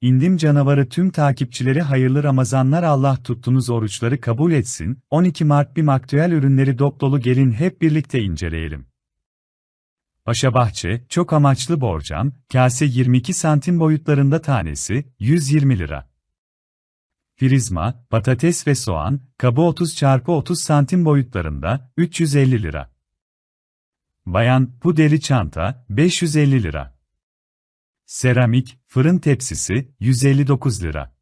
İndim canavarı tüm takipçileri hayırlı Ramazanlar Allah tuttunuz oruçları kabul etsin. 12 Mart BİM aktüel ürünleri dop dolu gelin hep birlikte inceleyelim. Paşa Bahçe, çok amaçlı borcam, kase 22 santim boyutlarında tanesi, 120 lira. Frizma, patates ve soğan, kabı 30 çarpı 30 santim boyutlarında, 350 lira. Bayan, bu deri çanta, 550 lira. Seramik, fırın tepsisi, 159 lira.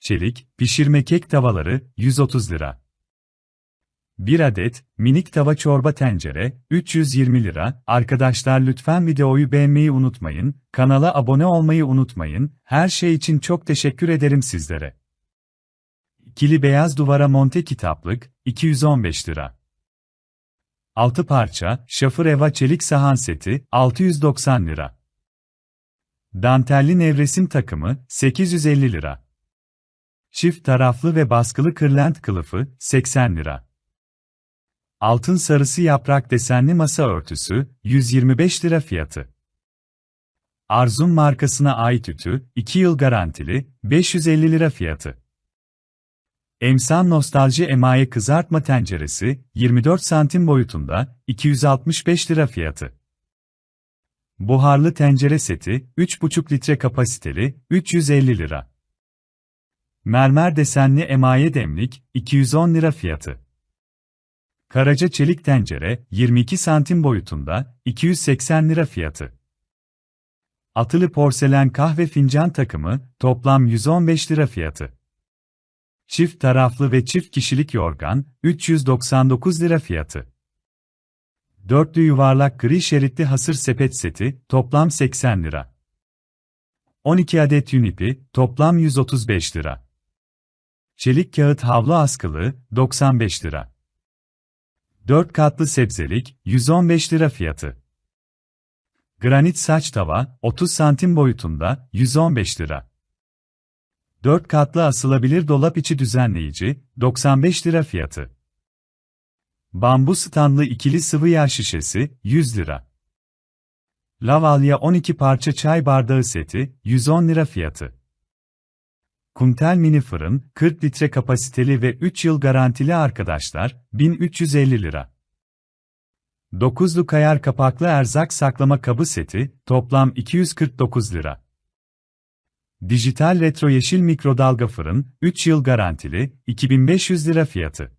Çelik, pişirme kek tavaları, 130 lira. 1 adet, minik tava çorba tencere, 320 lira. Arkadaşlar lütfen videoyu beğenmeyi unutmayın, kanala abone olmayı unutmayın, her şey için çok teşekkür ederim sizlere. İkili beyaz duvara monte kitaplık, 215 lira. 6 parça, şafır eva çelik sahan seti, 690 lira. Dantelli nevresim takımı, 850 lira. Çift taraflı ve baskılı kırlent kılıfı, 80 lira. Altın sarısı yaprak desenli masa örtüsü, 125 lira fiyatı. Arzum markasına ait ütü, 2 yıl garantili, 550 lira fiyatı. Emsan Nostalji Emaye Kızartma Tenceresi, 24 santim boyutunda, 265 lira fiyatı. Buharlı tencere seti, 3,5 litre kapasiteli, 350 lira. Mermer desenli emaye demlik, 210 lira fiyatı. Karaca çelik tencere, 22 santim boyutunda, 280 lira fiyatı. Atılı porselen kahve fincan takımı, toplam 115 lira fiyatı. Çift taraflı ve çift kişilik yorgan, 399 lira fiyatı. Dörtlü yuvarlak gri şeritli hasır sepet seti, toplam 80 lira. 12 adet yün toplam 135 lira. Çelik kağıt havlu askılı, 95 lira. 4 katlı sebzelik, 115 lira fiyatı. Granit saç tava, 30 santim boyutunda, 115 lira. 4 katlı asılabilir dolap içi düzenleyici, 95 lira fiyatı. Bambu standlı ikili sıvı yağ şişesi, 100 lira. Lavalya 12 parça çay bardağı seti, 110 lira fiyatı. Kuntel mini fırın, 40 litre kapasiteli ve 3 yıl garantili arkadaşlar, 1350 lira. 9'lu kayar kapaklı erzak saklama kabı seti, toplam 249 lira. Dijital retro yeşil mikrodalga fırın, 3 yıl garantili, 2500 lira fiyatı.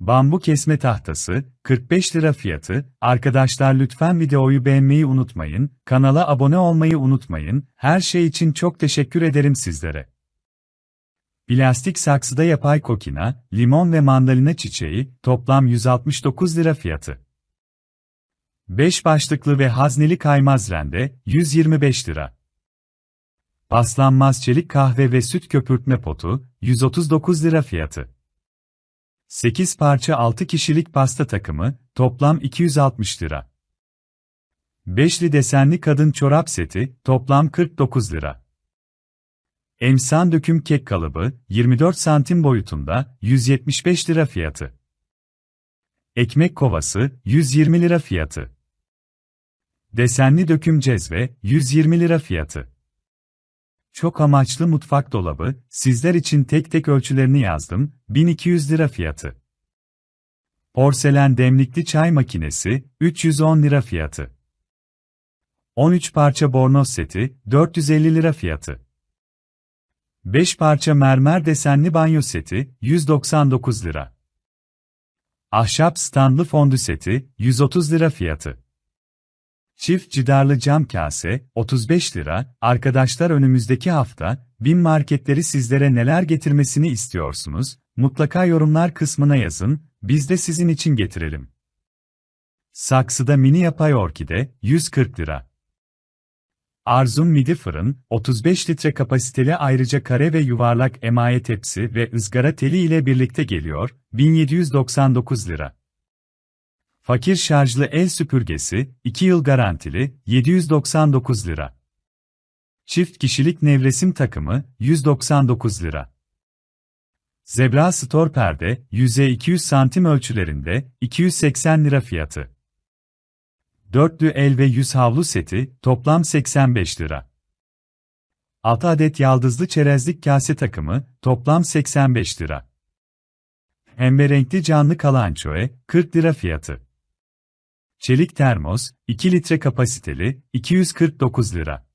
Bambu kesme tahtası, 45 lira fiyatı. Arkadaşlar lütfen videoyu beğenmeyi unutmayın, kanala abone olmayı unutmayın. Her şey için çok teşekkür ederim sizlere. Plastik saksıda yapay kokina, limon ve mandalina çiçeği, toplam 169 lira fiyatı. 5 başlıklı ve hazneli kaymaz rende, 125 lira. Paslanmaz çelik kahve ve süt köpürtme potu, 139 lira fiyatı. 8 parça 6 kişilik pasta takımı, toplam 260 lira. Beşli desenli kadın çorap seti, toplam 49 lira. Emsan döküm kek kalıbı, 24 santim boyutunda, 175 lira fiyatı. Ekmek kovası, 120 lira fiyatı. Desenli döküm cezve, 120 lira fiyatı. Çok amaçlı mutfak dolabı, sizler için tek tek ölçülerini yazdım, 1200 lira fiyatı. Porselen demlikli çay makinesi, 310 lira fiyatı. 13 parça bornoz seti, 450 lira fiyatı. 5 parça mermer desenli banyo seti, 199 lira. Ahşap standlı fondü seti, 130 lira fiyatı. Çift cidarlı cam kase, 35 lira. Arkadaşlar önümüzdeki hafta, bin marketleri sizlere neler getirmesini istiyorsunuz? Mutlaka yorumlar kısmına yazın, biz de sizin için getirelim. Saksıda mini yapay orkide, 140 lira. Arzum midi fırın, 35 litre kapasiteli ayrıca kare ve yuvarlak emaye tepsi ve ızgara teli ile birlikte geliyor, 1799 lira. Fakir şarjlı el süpürgesi, 2 yıl garantili, 799 lira. Çift kişilik nevresim takımı, 199 lira. Zebra Store perde, yüzey 200 santim ölçülerinde, 280 lira fiyatı. Dörtlü el ve yüz havlu seti, toplam 85 lira. 6 adet yaldızlı çerezlik kase takımı, toplam 85 lira. Pembe renkli canlı kalançoe, 40 lira fiyatı. Çelik termos, 2 litre kapasiteli, 249 lira.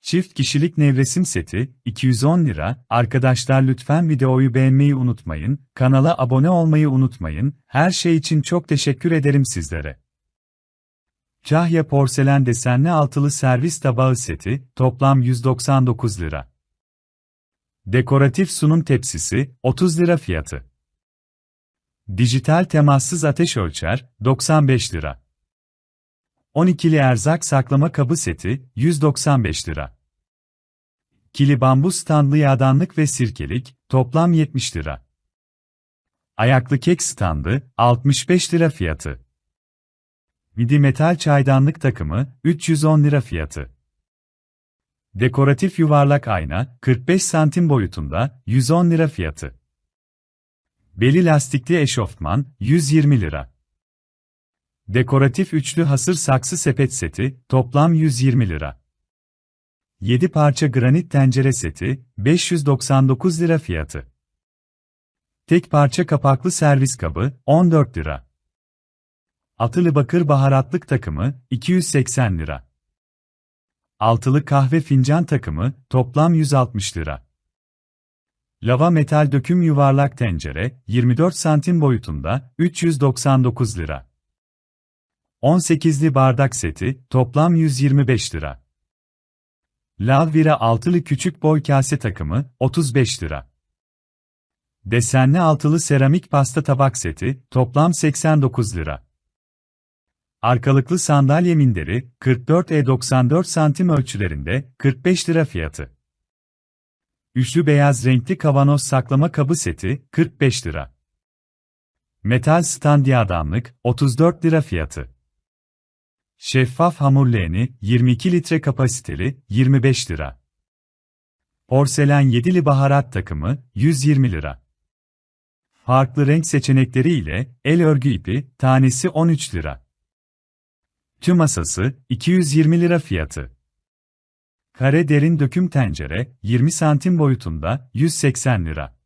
Çift kişilik nevresim seti, 210 lira. Arkadaşlar lütfen videoyu beğenmeyi unutmayın, kanala abone olmayı unutmayın, her şey için çok teşekkür ederim sizlere. Kahya porselen desenli altılı servis tabağı seti, toplam 199 lira. Dekoratif sunum tepsisi, 30 lira fiyatı. Dijital temassız ateş ölçer, 95 lira. 12'li erzak saklama kabı seti, 195 lira. Kili bambu standlı yağdanlık ve sirkelik, toplam 70 lira. Ayaklı kek standı, 65 lira fiyatı. Midi metal çaydanlık takımı, 310 lira fiyatı. Dekoratif yuvarlak ayna, 45 santim boyutunda, 110 lira fiyatı. Beli lastikli eşofman, 120 lira. Dekoratif üçlü hasır saksı sepet seti, toplam 120 lira. 7 parça granit tencere seti, 599 lira fiyatı. Tek parça kapaklı servis kabı, 14 lira. Atılı bakır baharatlık takımı, 280 lira. Altılı kahve fincan takımı, toplam 160 lira. Lava metal döküm yuvarlak tencere, 24 santim boyutunda, 399 lira. 18'li bardak seti, toplam 125 lira. Lavvira altılı küçük boy kase takımı, 35 lira. Desenli altılı seramik pasta tabak seti, toplam 89 lira. Arkalıklı sandalye minderi, 44E94 santim ölçülerinde, 45 lira fiyatı. Üçlü beyaz renkli kavanoz saklama kabı seti, 45 lira. Metal stand yağdanlık, 34 lira fiyatı. Şeffaf hamur leğeni, 22 litre kapasiteli, 25 lira. Porselen yedili baharat takımı, 120 lira. Farklı renk seçenekleri ile, el örgü ipi, tanesi 13 lira. Tüm masası, 220 lira fiyatı. Kare derin döküm tencere, 20 santim boyutunda, 180 lira.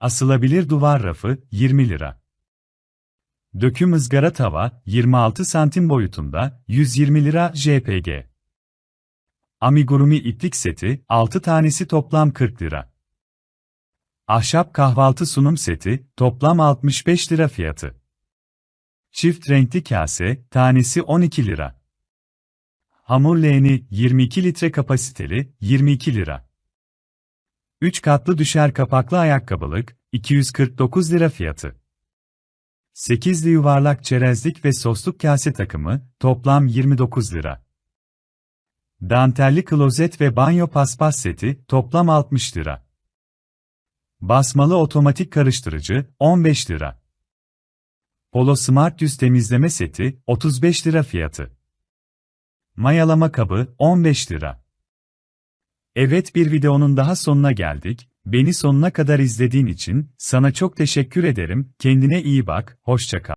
Asılabilir duvar rafı, 20 lira. Döküm ızgara tava, 26 santim boyutunda, 120 lira JPG. Amigurumi iplik seti, 6 tanesi toplam 40 lira. Ahşap kahvaltı sunum seti, toplam 65 lira fiyatı. Çift renkli kase, tanesi 12 lira. Hamur leğeni, 22 litre kapasiteli, 22 lira. 3 katlı düşer kapaklı ayakkabılık, 249 lira fiyatı. 8'li yuvarlak çerezlik ve sosluk kase takımı, toplam 29 lira. Dantelli klozet ve banyo paspas seti, toplam 60 lira. Basmalı otomatik karıştırıcı, 15 lira. Polo Smart Yüz temizleme seti, 35 lira fiyatı. Mayalama kabı, 15 lira. Evet bir videonun daha sonuna geldik. Beni sonuna kadar izlediğin için sana çok teşekkür ederim. Kendine iyi bak, hoşça kal.